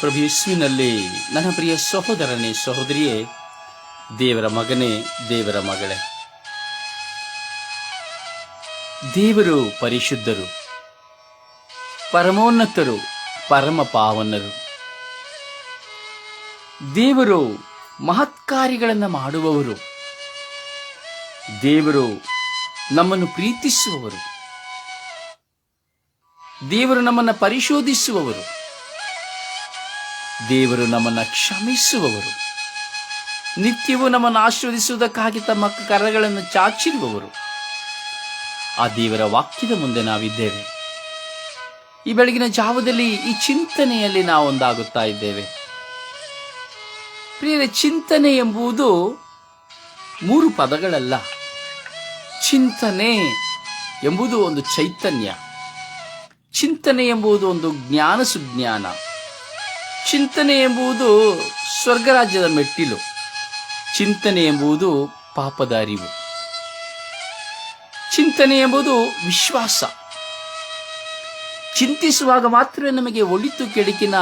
ಪ್ರಭು ಯೇಸುವಿನಲ್ಲಿ, ನನ್ನ ಪ್ರಿಯ ಸಹೋದರನೇ ಸಹೋದರಿಯೇ, ದೇವರ ಮಗನೇ, ದೇವರ ಮಗಳೇ. ದೇವರು ಪರಿಶುದ್ಧರು, ಪರಮೋನ್ನತರು, ಪರಮ ಪಾವನರು. ದೇವರು ಮಹತ್ಕಾರ್ಯಗಳನ್ನು ಮಾಡುವವರು. ದೇವರು ನಮ್ಮನ್ನು ಪ್ರೀತಿಸುವವರು. ದೇವರು ನಮ್ಮನ್ನು ಪರಿಶೋಧಿಸುವವರು. ದೇವರು ನಮ್ಮನ್ನು ಕ್ಷಮಿಸುವವರು. ನಿತ್ಯವೂ ನಮ್ಮನ್ನು ಆಶೀರ್ವದಿಸುವುದಕ್ಕಾಗಿ ತಮ್ಮ ಕರಗಳನ್ನು ಚಾಚಿರುವವರು. ಆ ದೇವರ ವಾಕ್ಯದ ಮುಂದೆ ನಾವಿದ್ದೇವೆ. ಈ ಬೆಳಗಿನ ಜಾವದಲ್ಲಿ ಈ ಚಿಂತನೆಯಲ್ಲಿ ನಾವು ಒಂದಾಗುತ್ತಾ ಇದ್ದೇವೆ. ಪ್ರಿಯರ, ಚಿಂತನೆ ಎಂಬುದು ಮೂರು ಪದಗಳಲ್ಲ. ಚಿಂತನೆ ಎಂಬುದು ಒಂದು ಚೈತನ್ಯ. ಚಿಂತನೆ ಎಂಬುದು ಒಂದು ಜ್ಞಾನ ಸುಜ್ಞಾನ. ಚಿಂತನೆ ಎಂಬುದು ಸ್ವರ್ಗರಾಜ್ಯದ ಮೆಟ್ಟಿಲು. ಚಿಂತನೆ ಎಂಬುದು ಪಾಪದ ಅರಿವು. ಚಿಂತನೆ ಎಂಬುದು ವಿಶ್ವಾಸ. ಚಿಂತಿಸುವಾಗ ಮಾತ್ರ ನಮಗೆ ಒಳಿತು ಕೆಡುಕಿನ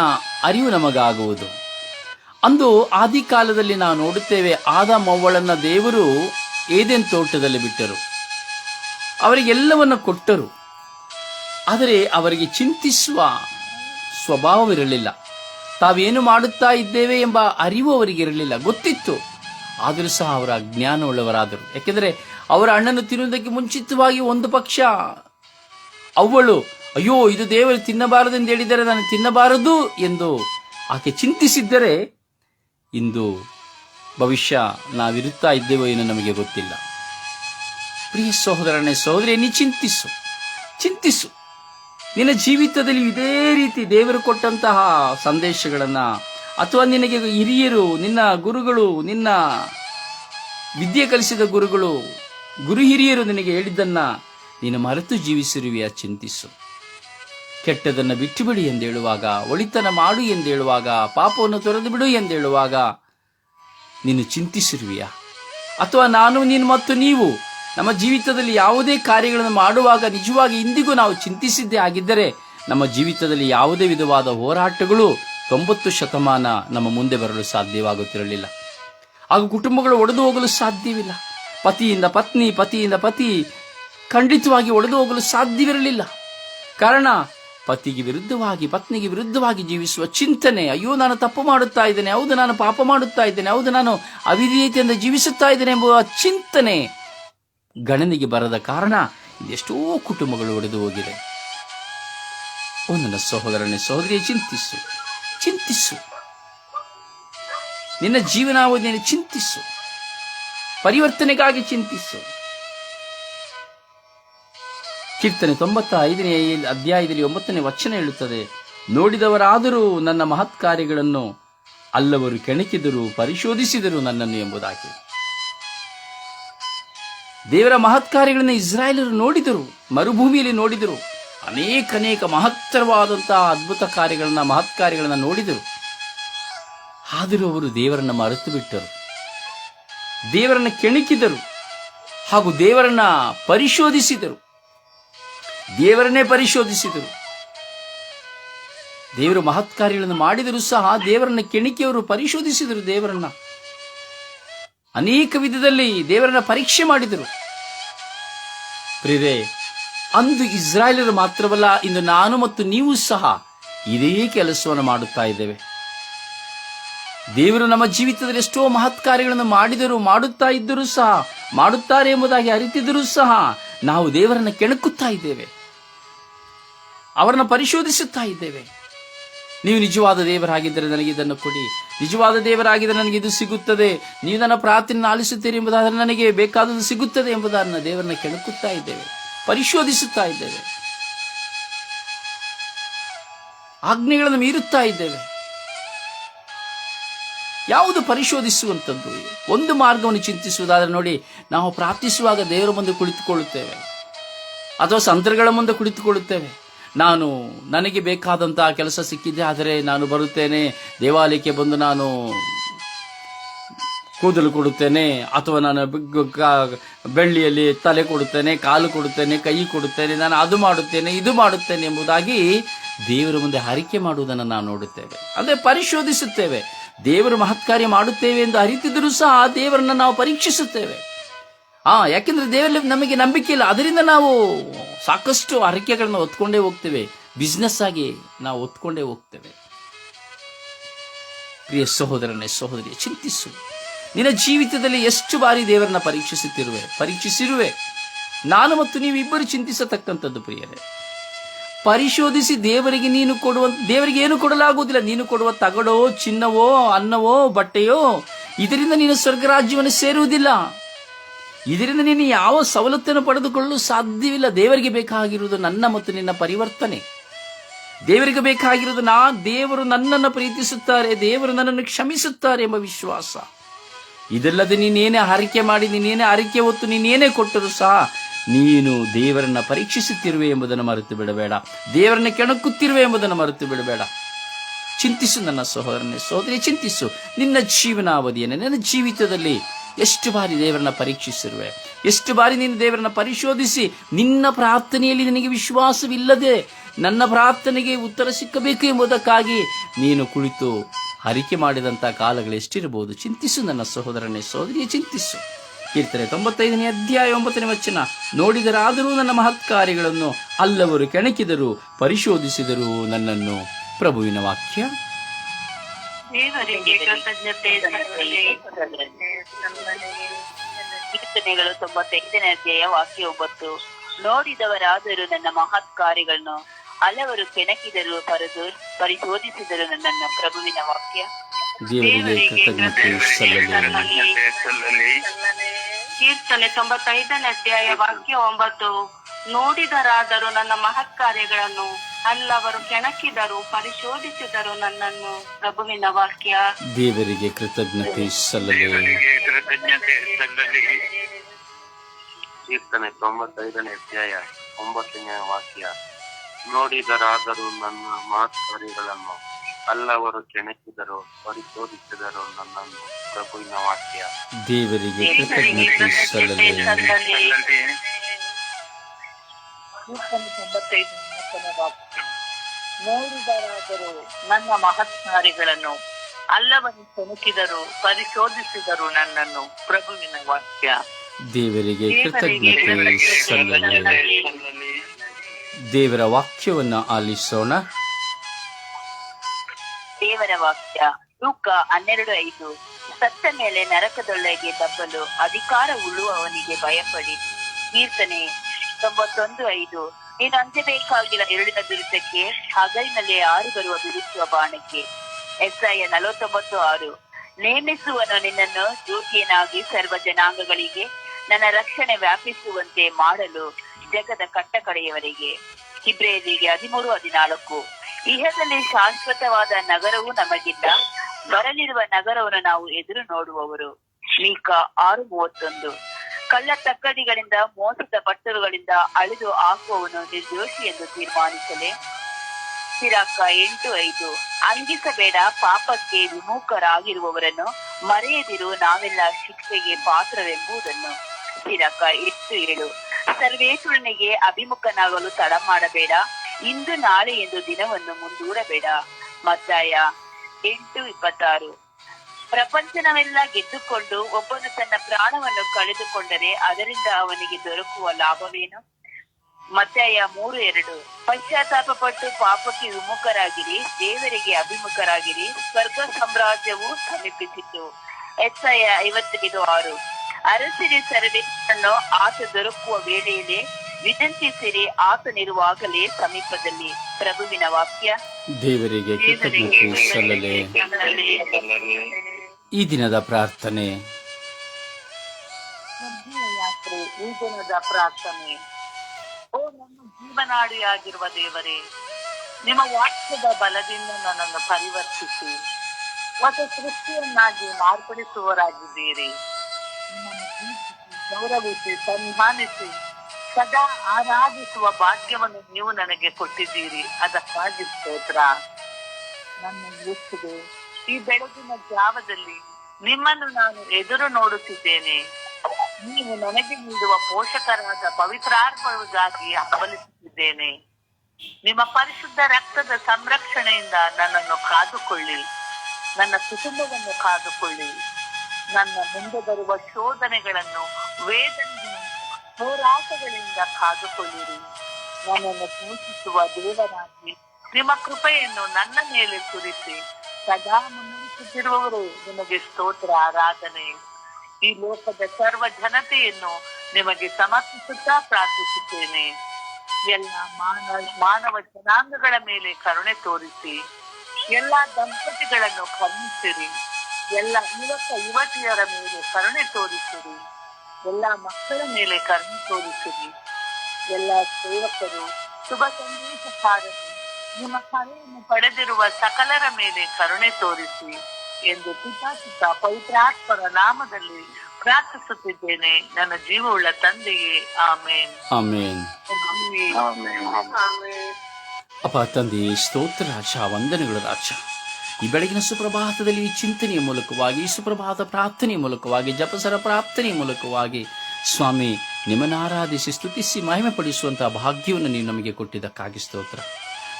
ಅರಿವು ನಮಗಾಗುವುದು. ಅಂದು ಆದಿಕಾಲದಲ್ಲಿ ನಾವು ನೋಡುತ್ತೇವೆ ಆದ ಮವ್ವಳನ್ನ ದೇವರು ಏದೆನ್ ತೋಟದಲ್ಲಿ ಬಿಟ್ಟರು. ಅವರಿಗೆಲ್ಲವನ್ನು ಕೊಟ್ಟರು. ಆದರೆ ಅವರಿಗೆ ಚಿಂತಿಸುವ ಸ್ವಭಾವವಿರಲಿಲ್ಲ. ತಾವೇನು ಮಾಡುತ್ತಾ ಇದ್ದೇವೆ ಎಂಬ ಅರಿವು ಅವರಿಗಿರಲಿಲ್ಲ ಗೊತ್ತಿತ್ತು. ಆದರೂ ಸಹ ಅವರ ಜ್ಞಾನವುಳ್ಳವರಾದರು. ಯಾಕೆಂದರೆ ಅವರ ಅಣ್ಣನ್ನು ತಿನ್ನುವುದಕ್ಕೆ ಮುಂಚಿತವಾಗಿ ಒಂದು ಪಕ್ಷ ಅವಳು, ಅಯ್ಯೋ, ಇದು ದೇವರು ತಿನ್ನಬಾರದೆಂದು ಹೇಳಿದರೆ ನಾನು ತಿನ್ನಬಾರದು ಎಂದು ಆಕೆ ಚಿಂತಿಸಿದ್ದರೆ ಇಂದು ಭವಿಷ್ಯ ನಾವಿರುತ್ತಾ ಇದ್ದೇವೋ ಏನೋ ನಮಗೆ ಗೊತ್ತಿಲ್ಲ. ಪ್ರಿಯ ಸಹೋದರನೇ ಸಹೋದರಿ ನೀ ಚಿಂತಿಸು. ಚಿಂತಿಸು. ನಿನ್ನ ಜೀವಿತದಲ್ಲಿ ಇದೇ ರೀತಿ ದೇವರು ಕೊಟ್ಟಂತಹ ಸಂದೇಶಗಳನ್ನು ಅಥವಾ ನಿನಗೆ ಹಿರಿಯರು, ನಿನ್ನ ಗುರುಗಳು, ನಿನ್ನ ವಿದ್ಯೆ ಕಲಿಸಿದ ಗುರುಗಳು, ಗುರು ಹಿರಿಯರು ನಿನಗೆ ಹೇಳಿದ್ದನ್ನು ನೀನು ಮರೆತು ಜೀವಿಸಿರುವೆಯ ಚಿಂತಿಸು. ಕೆಟ್ಟದನ್ನು ಬಿಟ್ಟುಬಿಡಿ ಎಂದು ಹೇಳುವಾಗ ಒಳಿತನ ಮಾಡು ಎಂದು ಹೇಳುವಾಗ ಪಾಪವನ್ನು ತೊರೆದು ಬಿಡು ಎಂದು ಹೇಳುವಾಗ ನೀನು ಚಿಂತಿಸಿರುವೆಯಾ? ಅಥವಾ ನಾನು, ನೀನು ಮತ್ತು ನೀವು ನಮ್ಮ ಜೀವಿತದಲ್ಲಿ ಯಾವುದೇ ಕಾರ್ಯಗಳನ್ನು ಮಾಡುವಾಗ ನಿಜವಾಗಿ ಇಂದಿಗೂ ನಾವು ಚಿಂತಿಸಿದ್ದೇ ಆಗಿದ್ದರೆ ನಮ್ಮ ಜೀವಿತದಲ್ಲಿ ಯಾವುದೇ ವಿಧವಾದ ಹೋರಾಟಗಳು ತೊಂಬತ್ತು ಶತಮಾನ ನಮ್ಮ ಮುಂದೆ ಬರಲು ಸಾಧ್ಯವಾಗುತ್ತಿರಲಿಲ್ಲ. ಹಾಗೂ ಕುಟುಂಬಗಳು ಒಡೆದು ಹೋಗಲು ಸಾಧ್ಯವಿಲ್ಲ. ಪತಿಯಿಂದ ಪತ್ನಿ, ಪತಿಯಿಂದ ಪತಿ ಖಂಡಿತವಾಗಿ ಒಡೆದು ಹೋಗಲು ಸಾಧ್ಯವಿರಲಿಲ್ಲ. ಕಾರಣ, ಪತಿಗೆ ವಿರುದ್ಧವಾಗಿ, ಪತ್ನಿಗೆ ವಿರುದ್ಧವಾಗಿ ಜೀವಿಸುವ ಚಿಂತನೆ, ಅಯ್ಯೋ ನಾನು ತಪ್ಪು ಮಾಡುತ್ತಾ ಇದ್ದೇನೆ, ಹೌದು ನಾನು ಪಾಪ ಮಾಡುತ್ತಾ ಇದ್ದೇನೆ, ಹೌದು ನಾನು ಅವಿಧೇಯತೆಯಿಂದ ಜೀವಿಸುತ್ತಾ ಇದ್ದೇನೆ ಎಂಬುವ ಚಿಂತನೆ ಗಣನೆಗೆ ಬರದ ಕಾರಣ ಎಷ್ಟೋ ಕುಟುಂಬಗಳು ಒಡೆದು ಹೋಗಿದೆ. ಓ ನನ್ನ ಸಹೋದರನೇ ಸಹೋದರಿಯ, ಚಿಂತಿಸು ಚಿಂತಿಸು. ನಿನ್ನ ಜೀವನಾವಧಿಯನ್ನು ಚಿಂತಿಸು, ಪರಿವರ್ತನೆಗಾಗಿ ಚಿಂತಿಸು. ಕೀರ್ತನೆ ತೊಂಬತ್ತ ಐದನೇ ಅಧ್ಯಾಯದಲ್ಲಿ ಒಂಬತ್ತನೇ ವಚನ ಹೇಳುತ್ತದೆ, ನೋಡಿದವರಾದರೂ ನನ್ನ ಮಹತ್ಕಾರ್ಯಗಳನ್ನು ಅಲ್ಲವರು ಕೆಣಕಿದರು, ಪರಿಶೋಧಿಸಿದರು ನನ್ನನ್ನು ಎಂಬುದಾಗಿ. ದೇವರ ಮಹತ್ಕಾರ್ಯಗಳನ್ನು ಇಸ್ರಾಯೇಲರು ನೋಡಿದರು, ಮರುಭೂಮಿಯಲ್ಲಿ ನೋಡಿದರು. ಅನೇಕ ಅನೇಕ ಮಹತ್ತರವಾದಂತಹ ಅದ್ಭುತ ಕಾರ್ಯಗಳನ್ನು, ಮಹತ್ಕಾರ್ಯಗಳನ್ನು ನೋಡಿದರು. ಆದರೂ ಅವರು ದೇವರನ್ನು ಮರೆತು ಬಿಟ್ಟರು. ದೇವರನ್ನು ಕೆಣಕಿದರು ಹಾಗೂ ದೇವರನ್ನ ಪರಿಶೋಧಿಸಿದರು. ದೇವರನ್ನೇ ಪರಿಶೋಧಿಸಿದರು. ದೇವರು ಮಹತ್ ಕಾರ್ಯಗಳನ್ನು ಮಾಡಿದರೂ ಸಹ ದೇವರನ್ನ ಕೆಣಕಿಯವರು ಪರಿಶೋಧಿಸಿದರು ದೇವರನ್ನ. ಅನೇಕ ವಿಧದಲ್ಲಿ ದೇವರನ್ನ ಪರೀಕ್ಷೆ ಮಾಡಿದರು. ಪ್ರಿಯರೇ, ಅಂದು ಇಸ್ರಾಯೇಲರು ಮಾತ್ರವಲ್ಲ, ಇಂದು ನಾನು ಮತ್ತು ನೀವು ಸಹ ಇದೇ ಕೆಲಸವನ್ನು ಮಾಡುತ್ತಾ ಇದ್ದೇವೆ. ದೇವರು ನಮ್ಮ ಜೀವಿತದಲ್ಲಿ ಎಷ್ಟೋ ಮಹತ್ ಕಾರ್ಯಗಳನ್ನು ಮಾಡಿದರು, ಮಾಡುತ್ತಾ ಇದ್ದರೂ ಸಹ, ಮಾಡುತ್ತಾರೆ ಎಂಬುದಾಗಿ ಅರಿತಿದ್ದರೂ ಸಹ ನಾವು ದೇವರನ್ನು ಕೆಣಕುತ್ತಾ ಇದ್ದೇವೆ. ಅವರನ್ನು ಪರಿಶೋಧಿಸುತ್ತಾ ಇದ್ದೇವೆ. ನೀವು ನಿಜವಾದ ದೇವರಾಗಿದ್ದರೆ ನನಗೆ ಇದನ್ನು ಕೊಡಿ. ನಿಜವಾದ ದೇವರಾಗಿದ್ದರೆ ನನಗೆ ಇದು ಸಿಗುತ್ತದೆ. ನೀವು ನನ್ನ ಪ್ರಾರ್ಥನೆ ಆಲಿಸುತ್ತೀರಿ ಎಂಬುದಾದರೆ ನನಗೆ ಬೇಕಾದದ್ದು ಸಿಗುತ್ತದೆ ಎಂಬುದನ್ನು ದೇವರನ್ನ ಕೆಣಕುತ್ತಾ ಇದ್ದೇವೆ. ಪರಿಶೋಧಿಸುತ್ತಾ ಇದ್ದೇವೆ. ಆಜ್ಞೆಗಳನ್ನು ಮೀರುತ್ತಾ ಇದ್ದೇವೆ. ಯಾವುದು ಪರಿಶೋಧಿಸುವಂಥದ್ದು? ಒಂದು ಮಾರ್ಗವನ್ನು ಚಿಂತಿಸುವುದಾದರೆ ನೋಡಿ, ನಾವು ಪ್ರಾರ್ಥಿಸುವಾಗ ದೇವರ ಮುಂದೆ ಕುಳಿತುಕೊಳ್ಳುತ್ತೇವೆ. ಅಥವಾ ಸಂತರಗಳ ಮುಂದೆ ಕುಳಿತುಕೊಳ್ಳುತ್ತೇವೆ. ನಾನು ನನಗೆ ಬೇಕಾದಂತಹ ಕೆಲಸ ಸಿಕ್ಕಿದೆ, ಆದರೆ ನಾನು ಬರುತ್ತೇನೆ, ದೇವಾಲಯಕ್ಕೆ ಬಂದು ನಾನು ಕೂದಲು ಕೊಡುತ್ತೇನೆ, ಅಥವಾ ನಾನು ಬೆಳ್ಳಿಯಲ್ಲಿ ತಲೆ ಕೊಡುತ್ತೇನೆ, ಕಾಲು ಕೊಡುತ್ತೇನೆ, ಕೈ ಕೊಡುತ್ತೇನೆ, ನಾನು ಅದು ಮಾಡುತ್ತೇನೆ, ಇದು ಮಾಡುತ್ತೇನೆ ಎಂಬುದಾಗಿ ದೇವರ ಮುಂದೆ ಹರಿಕೆ ಮಾಡುವುದನ್ನು ನಾವು ನೋಡುತ್ತೇವೆ. ಅಂದರೆ ಪರಿಶೋಧಿಸುತ್ತೇವೆ. ದೇವರು ಮಹತ್ಕಾರ್ಯ ಮಾಡುತ್ತೇವೆ ಎಂದು ಅರಿತಿದ್ದರೂ ಸಹ ದೇವರನ್ನು ದೇವರನ್ನ ನಾವು ಪರೀಕ್ಷಿಸುತ್ತೇವೆ. ಆ, ಯಾಕೆಂದ್ರೆ ದೇವರಲ್ಲಿ ನಮಗೆ ನಂಬಿಕೆ ಇಲ್ಲ. ಅದರಿಂದ ನಾವು ಸಾಕಷ್ಟು ಹರಕೆಗಳನ್ನ ಹೊತ್ಕೊಂಡೇ ಹೋಗ್ತೇವೆ. ಬಿಸ್ನೆಸ್ ಆಗಿ ನಾವು ಒತ್ಕೊಂಡೇ ಹೋಗ್ತೇವೆ. ಪ್ರಿಯ ಸಹೋದರನೇ ಸಹೋದರಿ ಚಿಂತಿಸು. ನಿನ್ನ ಜೀವಿತದಲ್ಲಿ ಎಷ್ಟು ಬಾರಿ ದೇವರನ್ನ ಪರೀಕ್ಷಿಸುತ್ತಿರುವೆ? ಪರೀಕ್ಷಿಸಿರುವೆ. ನಾನು ಮತ್ತು ನೀವಿಬ್ಬರು ಚಿಂತಿಸತಕ್ಕಂಥದ್ದು ಪ್ರಿಯರೇ. ಪರಿಶೋಧಿಸಿ ದೇವರಿಗೆ ನೀನು ಕೊಡುವ ದೇವರಿಗೆ ಏನು ಕೊಡಲಾಗುವುದಿಲ್ಲ. ನೀನು ಕೊಡುವ ತಗಡೋ, ಚಿನ್ನವೋ, ಅನ್ನವೋ, ಬಟ್ಟೆಯೋ, ಇದರಿಂದ ನೀನು ಸ್ವರ್ಗರಾಜ್ಯವನ್ನು ಸೇರುವುದಿಲ್ಲ. ಇದರಿಂದ ನೀನು ಯಾವ ಸವಲತ್ತನ್ನು ಪಡೆದುಕೊಳ್ಳಲು ಸಾಧ್ಯವಿಲ್ಲ. ದೇವರಿಗೆ ಬೇಕಾಗಿರುವುದು ನನ್ನ ಮತ್ತು ನಿನ್ನ ಪರಿವರ್ತನೆ. ದೇವರಿಗೆ ಬೇಕಾಗಿರುವುದು ನಾ, ದೇವರು ನನ್ನನ್ನು ಪ್ರೀತಿಸುತ್ತಾರೆ, ದೇವರು ನನ್ನನ್ನು ಕ್ಷಮಿಸುತ್ತಾರೆ ಎಂಬ ವಿಶ್ವಾಸ. ಇದಲ್ಲದೆ ನೀನೇನೇ ಹರಕೆ ಮಾಡಿ, ನೀನೇನೇ ಹರಕೆ ಹೊತ್ತು ನೀನೇನೇ ಕೊಟ್ಟರು ಸಹ ನೀನು ದೇವರನ್ನ ಪರೀಕ್ಷಿಸುತ್ತಿರುವೆ ಎಂಬುದನ್ನು ಮರೆತು ಬಿಡಬೇಡ. ದೇವರನ್ನ ಕೆಣಕುತ್ತಿರುವೆ ಎಂಬುದನ್ನು ಮರೆತು ಬಿಡಬೇಡ. ಚಿಂತಿಸು ನನ್ನ ಸಹೋದರನೇ, ಸಹೋದರಿ, ಚಿಂತಿಸು. ನಿನ್ನ ಜೀವನಾವಧಿಯನ್ನು, ನಿನ್ನ ಜೀವಿತದಲ್ಲಿ ಎಷ್ಟು ಬಾರಿ ದೇವರನ್ನ ಪರೀಕ್ಷಿಸಿರುವೆ? ಎಷ್ಟು ಬಾರಿ ನೀನು ದೇವರನ್ನ ಪರಿಶೋಧಿಸಿ, ನಿನ್ನ ಪ್ರಾರ್ಥನೆಯಲ್ಲಿ ನಿನಗೆ ವಿಶ್ವಾಸವಿಲ್ಲದೆ ನನ್ನ ಪ್ರಾರ್ಥನೆಗೆ ಉತ್ತರ ಸಿಕ್ಕಬೇಕು ಎಂಬುದಕ್ಕಾಗಿ ನೀನು ಕುಳಿತು ಹರಿಕೆ ಮಾಡಿದಂಥ ಕಾಲಗಳು ಎಷ್ಟಿರಬಹುದು? ಚಿಂತಿಸು ನನ್ನ ಸಹೋದರನೇ, ಸಹೋದರಿಯ, ಚಿಂತಿಸು. ಕೀರ್ತನೆ ತೊಂಬತ್ತೈದನೇ ಅಧ್ಯಾಯ ಒಂಬತ್ತನೇ ವಚನ. ನೋಡಿದರಾದರೂ ನನ್ನ ಮಹತ್ ಕಾರ್ಯಗಳನ್ನು ಅಲ್ಲವರು ಕೆಣಕಿದರು, ಪರಿಶೋಧಿಸಿದರು ನನ್ನನ್ನು. ಪ್ರಭುವಿನ ವಾಕ್ಯ ದೇವರಿಗೆ ಕೃತಜ್ಞತೆ. ಕೀರ್ತನೆಗಳು ತೊಂಬತ್ತೈದನೇ ಅಧ್ಯಾಯ ವಾಕ್ಯ ಒಂಬತ್ತು. ನೋಡಿದವರಾದರೂ ನನ್ನ ಮಹತ್ ಕಾರ್ಯಗಳನ್ನು ಹಲವರು ಕೆಣಕಿದರು ಪರದು ಪರಿಶೋಧಿಸಿದರು ನನ್ನನ್ನು ಪ್ರಭುವಿನ ವಾಕ್ಯ. ದೇವರಿಗೆ ಕೃತಜ್ಞತೆ ಸಲ್ಲಲಿ. ಕೀರ್ತನೆ ತೊಂಬತ್ತೈದನೇ ಅಧ್ಯಾಯ ವಾಕ್ಯ ಒಂಬತ್ತು. ನೋಡಿದರಾದರೂ ನನ್ನ ಮಹತ್ ಕಾರ್ಯಗಳನ್ನು ಅಲ್ಲವರು ಕೆಣಕಿದರು ಪರಿಶೋಧಿಸಿದರು ನನ್ನನ್ನು ಪ್ರಭುವಿನ ವಾಕ್ಯ. ದೇವರಿಗೆ ಕೃತಜ್ಞತೆ ಸಲ್ಲಲಿ. ಕೃತಜ್ಞತೆ ಸಲ್ಲಲಿ. ಕೀರ್ತನೆ ತೊಂಬತ್ತೈದನೇ ಅಧ್ಯಾಯ ಒಂಬತ್ತನೇ ವಾಕ್ಯ. ನೋಡಿದರಾದರೂ ನನ್ನ ಮಾತುಗಳನ್ನು ಅಲ್ಲವರು ಕೆಣಕಿದರು ಪರಿಶೋಧಿಸಿದರು ನನ್ನನ್ನು ಪ್ರಭುವಿನ ವಾಕ್ಯ. ದೇವರಿಗೆ ಕೃತಜ್ಞತೆ ಸಲ್ಲಲಿ. ಕೀರ್ತನೆ ತೊಂಬತ್ತೈದು ನೋಡಿದರಾದರೂ ನನ್ನ ಮಹತ್ ಕಾರ್ಯಗಳನ್ನು ಅಲ್ಲವನ್ನು ತುಣುಕಿದರು ಪರಿಶೋಧಿಸಿದರು ನನ್ನನ್ನು ಪ್ರಭುವಿನ ವಾಕ್ಯ. ದೇವರಿಗೆ ಕೃತಜ್ಞತೆ ಸಲ್ಲಲಿ. ದೇವರ ವಾಕ್ಯವನ್ನ ಆಲಿಸೋಣ. ದೇವರ ವಾಕ್ಯ ಲೂಕ ಹನ್ನೆರಡು ಐದು. ಸತ್ತ ಮೇಲೆ ನರಕದೊಳಗೆ ದಬ್ಬಲು ಅಧಿಕಾರ ಉಳ್ಳುವವನಿಗೆ ಭಯಪಡಿ. ಕೀರ್ತನೆ ತೊಂಬತ್ತೊಂದು ಐದು. ನೀನು ಅಂಜಬೇಕಾಗಿಲ್ಲ ಎರಡಿನ ಬಿರುಸಕ್ಕೆ. ಹಗಲಿನಲ್ಲಿ ಆರು ಬರುವ ಬಿರುಸುವ ಬಾಣಕ್ಕೆ ಎಸ್ಐ ನಲವತ್ತೊಂಬತ್ತು ಆರು. ನೇಮಿಸುವನು ನಿನ್ನನ್ನು ಜ್ಯೋತಿಯನಾಗಿ ಸರ್ವ ಜನಾಂಗಗಳಿಗೆ, ನನ್ನ ರಕ್ಷಣೆ ವ್ಯಾಪಿಸುವಂತೆ ಮಾಡಲು ಜಗದ ಕಟ್ಟಕಡೆಯವರೆಗೆ. ಇಬ್ರಿಯರಿಗೆ ಹದಿಮೂರು, ಹದಿನಾಲ್ಕು. ಇಹದಲ್ಲಿ ಶಾಶ್ವತವಾದ ನಗರವು ನಮಗಿಲ್ಲ. ಬರಲಿರುವ ನಗರವನ್ನು ನಾವು ಎದುರು ನೋಡುವವರು. ಮೀಕ ಆರು, ಮೂವತ್ತೊಂದು. ಕಳ್ಳ ತಕ್ಕಡಿಗಳಿಂದ, ಮೋಸದ ಬಟ್ಟಲುಗಳಿಂದ ಅಳಿದು ಹಾಕುವವನು ನಿರ್ದೋಷಿ ಎಂದು ತೀರ್ಮಾನಿಸಲೇ. ಸಿರಾಕ ಎಂಟು ಐದು. ಅಂಗಿಸಬೇಡ, ಪಾಪಕ್ಕೆ ವಿಮುಖರಾಗಿರುವವರನ್ನು ಮರೆಯದಿರು, ನಾವೆಲ್ಲ ಶಿಕ್ಷೆಗೆ ಪಾತ್ರವೆಂಬುದನ್ನು ಸಿರಾಕ ಎಷ್ಟು ಏಳು. ಸರ್ವೇಶ್ವರನಿಗೆ ಅಭಿಮುಖನಾಗಲು ತಡ ಮಾಡಬೇಡ, ಇಂದು ನಾಳೆ ಎಂದು ದಿನವನ್ನು ಮುಂದೂಡಬೇಡ. ಮತ್ತಾಯ ಎಂಟು ಇಪ್ಪತ್ತಾರು. ಪ್ರಪಂಚನವೆಲ್ಲ ಗೆದ್ದುಕೊಂಡು ಒಬ್ಬನು ತನ್ನ ಪ್ರಾಣವನ್ನು ಕಳೆದುಕೊಂಡರೆ ಅದರಿಂದ ಅವನಿಗೆ ದೊರಕುವ ಲಾಭವೇನು? ಮತ್ತಾಯ ಮೂರು ಎರಡು. ಪಶ್ಚಾತ್ತಾಪ ಪಟ್ಟು ಪಾಪಕ್ಕೆ ವಿಮುಖರಾಗಿರಿ ದೇವರಿಗೆ ಅಭಿಮುಖರಾಗಿರಿ ಸ್ವರ್ಗ ಸಾಮ್ರಾಜ್ಯವು ಸಮೀಪಿಸಿತು. ಎಸ್ಐ ಐವತ್ತೈದು ಆರು. ಅರಸಿರಿ ಸರ್ವೇಶನ್ನು ಆತ ದೊರಕುವ ವೇಳೆಯಲ್ಲಿ ವಿನಂತಿಸಿರಿ ಆತನಿರುವಾಗಲೇ ಸಮೀಪದಲ್ಲಿ. ಪ್ರಭುವಿನ ವಾಕ್ಯ. ದೇವರಿಗೆ ಈ ದಿನದ ಪ್ರಾರ್ಥನೆ. ಯಾತ್ರೆ ಈ ದಿನದ ಪ್ರಾರ್ಥನೆ. ಓ ನನ್ನ ಜೀವನಾಡಿಯಾಗಿರುವ ದೇವರೇ, ನಿಮ್ಮ ವಾಕ್ಯದ ಬಲದಿಂದ ನನ್ನನ್ನು ಪರಿವರ್ತಿಸಿ. ಹೊಸ ಸೃಷ್ಟಿಯನ್ನಾಗಿ ಮಾರ್ಪಡಿಸುವರಾಗಿದ್ದೀರಿ ಗೌರವಿಸಿ, ಸನ್ಮಾನಿಸಿ, ಸದಾ ಆರಾಧಿಸುವ ಭಾಗ್ಯವನ್ನು ನೀವು ನನಗೆ ಕೊಟ್ಟಿದ್ದೀರಿ. ಅದಕ್ಕಾಗಿ ಸ್ತೋತ್ರ. ನನ್ನ ಯೇಸುವೆ ಈ ಬೆಳಗಿನ ಜಾವದಲ್ಲಿ ನಿಮ್ಮನ್ನು ನಾನು ಎದುರು ನೋಡುತ್ತಿದ್ದೇನೆ. ನೀವು ನನಗೆ ನೀಡುವ ಪೋಷಕರಾದ ಪವಿತ್ರಾರ್ಪಗಳಿಗಾಗಿ ಹಂಬಲಿಸುತ್ತಿದ್ದೇನೆ ನಿಮ್ಮ ಪರಿಶುದ್ಧ ರಕ್ತದ ಸಂರಕ್ಷಣೆಯಿಂದ ನನ್ನನ್ನು ಕಾದುಕೊಳ್ಳಿ. ನನ್ನ ಕುಟುಂಬವನ್ನು ಕಾದುಕೊಳ್ಳಿ. ನನ್ನ ಮುಂದೆ ಬರುವ ಶೋಧನೆಗಳನ್ನು ವೇದನೆ ಹೋರಾಟಗಳಿಂದ ಕಾದುಕೊಳ್ಳಿರಿ. ನನ್ನನ್ನು ಪೂಜಿಸುವ ದೇವರಾಗಿ ನಿಮ್ಮ ಕೃಪೆಯನ್ನು ನನ್ನ ಮೇಲೆ ಸುರಿಸಿ. ಸದಾ ಮುನ್ನಡೆಸುತ್ತಿರುವವರು ನಿಮಗೆ ಸ್ತೋತ್ರ, ಆರಾಧನೆ. ಈ ಲೋಕದ ಸರ್ವ ಜನತೆಯನ್ನು ನಿಮಗೆ ಸಮರ್ಪಿಸುತ್ತಾ ಪ್ರಾರ್ಥಿಸುತ್ತೇನೆ. ಎಲ್ಲ ಮಾನವ ಮಾನವ ಜನಾಂಗಗಳ ಮೇಲೆ ಕರುಣೆ ತೋರಿಸಿ, ಎಲ್ಲ ದಂಪತಿಗಳನ್ನು ಕರುಣಿಸಿರಿ. ಎಲ್ಲ ಯುವಕ, ಯುವತಿಯರ ಮೇಲೆ ಕರುಣೆ ತೋರಿಸಿರಿ. ಎಲ್ಲ ಮಕ್ಕಳ ಮೇಲೆ ಕರುಣೆ ತೋರಿಸಿರಿ. ಎಲ್ಲ ಸೇವಕರು, ಶುಭ ಸಂದೇಶಕಾರರು ನಿಮ್ಮ ಕರೆಯನ್ನು ಪಡೆದಿರುವ ಸಕಲರ ಮೇಲೆ ಕರುಣೆ ತೋರಿಸಿ ಎಂದು ಪಿತಾಚಿತ ಪವಿತ್ರಾತ್ಮರ ನಾಮದಲ್ಲಿ ಪ್ರಾರ್ಥಿಸುತ್ತಿದ್ದೇನೆ. ನನ್ನ ಜೀವವುಳ್ಳ ತಂದೆಯೇ ಆಮೇನ್. ಆಮೇನ್. ಅಪ್ಪ ತಂದೆ ಸ್ತೋತ್ರ ರಾಜ ವಂದನೆಗಳು ರಾಜ. ಈ ಬೆಳಗಿನ ಸುಪ್ರಭಾತದಲ್ಲಿ ಈ ಚಿಂತನೆಯ ಮೂಲಕವಾಗಿ ಈ ಸುಪ್ರಭಾತ ಪ್ರಾರ್ಥನೆಯ ಮೂಲಕವಾಗಿ ಜಪಸರ ಪ್ರಾರ್ಥನೆಯ ಮೂಲಕವಾಗಿ ಸ್ವಾಮಿ ನಿಮ್ಮನ್ನು ಆರಾಧಿಸಿ ಸ್ತುತಿಸಿ ಮಹಿಮೆ ಪಡಿಸುವಂತಹ ಭಾಗ್ಯವನ್ನು ನೀವು ನಮಗೆ ಕೊಟ್ಟಿದ್ದಕ್ಕಾಗಿ ಸ್ತೋತ್ರ.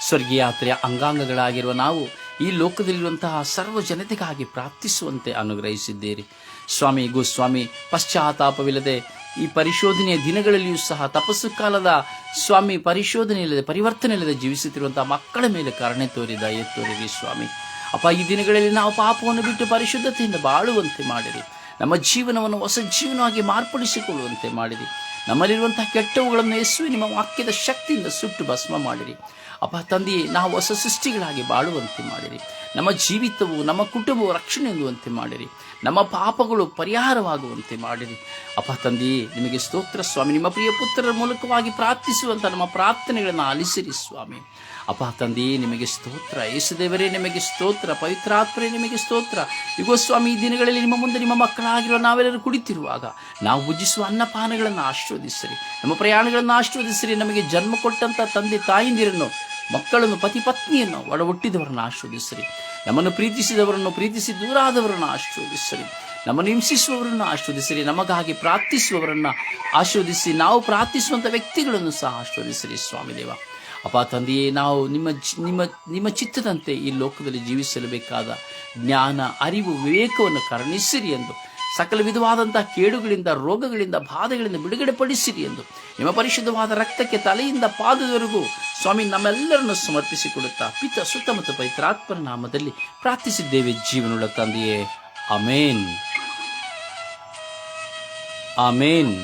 ಸ್ವರ್ಗೀಯಾತ್ರೆಯ ಅಂಗಾಂಗಗಳಾಗಿರುವ ನಾವು ಈ ಲೋಕದಲ್ಲಿರುವಂತಹ ಸರ್ವ ಜನತೆಗಾಗಿ ಪ್ರಾರ್ಥಿಸುವಂತೆ ಅನುಗ್ರಹಿಸಿದ್ದೀರಿ. ಸ್ವಾಮಿ, ಗೋಸ್ವಾಮಿ, ಪಶ್ಚಾತ್ತಾಪವಿಲ್ಲದೆ ಈ ಪರಿಶೋಧನೆಯ ದಿನಗಳಲ್ಲಿಯೂ ಸಹ ತಪಸ್ಸು ಕಾಲದ ಸ್ವಾಮಿ ಪರಿಶೋಧನೆ ಇಲ್ಲದೆ, ಪರಿವರ್ತನೆ ಇಲ್ಲದೆ ಜೀವಿಸುತ್ತಿರುವಂತಹ ಮಕ್ಕಳ ಮೇಲೆ ಕರುಣೆ ತೋರಿದ ತೋರಿರಿ ಸ್ವಾಮಿ. ಅಪ್ಪ, ಈ ದಿನಗಳಲ್ಲಿ ನಾವು ಪಾಪವನ್ನು ಬಿಟ್ಟು ಪರಿಶುದ್ಧತೆಯಿಂದ ಬಾಳುವಂತೆ ಮಾಡಿರಿ. ನಮ್ಮ ಜೀವನವನ್ನು ಹೊಸ ಜೀವನವಾಗಿ ಮಾರ್ಪಡಿಸಿಕೊಳ್ಳುವಂತೆ ಮಾಡಿರಿ. ನಮ್ಮಲ್ಲಿರುವಂತಹ ಕೆಟ್ಟವುಗಳನ್ನು ಎಸುವಿ ನಿಮ್ಮ ವಾಕ್ಯದ ಶಕ್ತಿಯಿಂದ ಸುಟ್ಟು ಭಸ್ಮ ಮಾಡಿರಿ. ಅಪ್ಪ ತಂದೆಯೇ ನಾವು ಹೊಸ ಸೃಷ್ಟಿಗಳಾಗಿ ಬಾಳುವಂತೆ ಮಾಡಿರಿ. ನಮ್ಮ ಜೀವಿತವು, ನಮ್ಮ ಕುಟುಂಬವು ರಕ್ಷಣೆ ಹೊಂದುವಂತೆ ಮಾಡಿರಿ. ನಮ್ಮ ಪಾಪಗಳು ಪರಿಹಾರವಾಗುವಂತೆ ಮಾಡಿರಿ. ಅಪ್ಪ ತಂದೆಯೇ ನಿಮಗೆ ಸ್ತೋತ್ರ ಸ್ವಾಮಿ. ನಿಮ್ಮ ಪ್ರಿಯ ಪುತ್ರರ ಮೂಲಕವಾಗಿ ಪ್ರಾರ್ಥಿಸುವಂಥ ನಮ್ಮ ಪ್ರಾರ್ಥನೆಗಳನ್ನು ಆಲಿಸಿರಿ ಸ್ವಾಮಿ. ಅಪ್ಪ ತಂದೆಯೇ ನಿಮಗೆ ಸ್ತೋತ್ರ. ಯೇಸುದೇವರೇ ನಿಮಗೆ ಸ್ತೋತ್ರ. ಪವಿತ್ರಾತ್ಮರೇ, ನಿಮಗೆ ಸ್ತೋತ್ರ. ಇಗೋ ಸ್ವಾಮಿ, ಈ ದಿನಗಳಲ್ಲಿ ನಿಮ್ಮ ಮುಂದೆ ನಿಮ್ಮ ಮಕ್ಕಳಾಗಿರೋ ನಾವೆಲ್ಲರೂ ಕುಡಿತಿರುವಾಗ ನಾವು ಭುಜಿಸುವ ಅನ್ನಪಾನಗಳನ್ನು ಆಶೀರ್ವದಿಸಿರಿ. ನಮ್ಮ ಪ್ರಯಾಣಗಳನ್ನು ಆಶೀರ್ವದಿಸಿರಿ. ನಮಗೆ ಜನ್ಮ ಕೊಟ್ಟಂತ ತಂದೆ ತಾಯಿಂದಿರನ್ನು, ಮಕ್ಕಳನ್ನು, ಪತಿ ಪತ್ನಿಯನ್ನು ಒಡ ಹುಟ್ಟಿದವರನ್ನು ಆಶೀರ್ವದಿಸಿರಿ. ನಮ್ಮನ್ನು ಪ್ರೀತಿಸಿದವರನ್ನು, ಪ್ರೀತಿಸಿ ದೂರಾದವರನ್ನು ಆಶೀರ್ವದಿಸಿರಿ. ನಮ್ಮನ್ನು ಹಿಂಸಿಸುವವರನ್ನು ಆಶೀರ್ವದಿಸಿರಿ. ನಮಗಾಗಿ ಪ್ರಾರ್ಥಿಸುವವರನ್ನು ಆಶೀರ್ವದಿಸಿ ನಾವು ಪ್ರಾರ್ಥಿಸುವಂಥ ವ್ಯಕ್ತಿಗಳನ್ನು ಸಹ ಆಶೀರ್ವದಿಸಿರಿ ಸ್ವಾಮಿ ದೇವ. ಅಪ್ಪ ತಂದೆಯೇ, ನಾವು ನಿಮ್ಮ ನಿಮ್ಮ ನಿಮ್ಮ ಚಿತ್ತದಂತೆ ಈ ಲೋಕದಲ್ಲಿ ಜೀವಿಸಲಬೇಕಾದ ಜ್ಞಾನ, ಅರಿವು, ವಿವೇಕವನ್ನು ಕರುಣಿಸಿರಿ ಎಂದು, ಸಕಲ ವಿಧವಾದಂತಹ ಕೇಡುಗಳಿಂದ, ರೋಗಗಳಿಂದ, ಬಾಧೆಗಳಿಂದ ಬಿಡುಗಡೆ ಪಡಿಸಿರಿ ಎಂದು, ನಿಮ್ಮ ಪರಿಶುದ್ಧವಾದ ರಕ್ತಕ್ಕೆ ತಲೆಯಿಂದ ಪಾದದವರೆಗೂ ಸ್ವಾಮಿ ನಮ್ಮೆಲ್ಲರನ್ನು ಸಮರ್ಪಿಸಿಕೊಡುತ್ತಾ ಪಿತ, ಸುತ್ತ ಮತ್ತು ಪವಿತ್ರಾತ್ಮರ ನಾಮದಲ್ಲಿ ಪ್ರಾರ್ಥಿಸಿದ್ದೇವೆ ಜೀವನುಳ್ಳ ತಂದೆಯೇ. Amen amen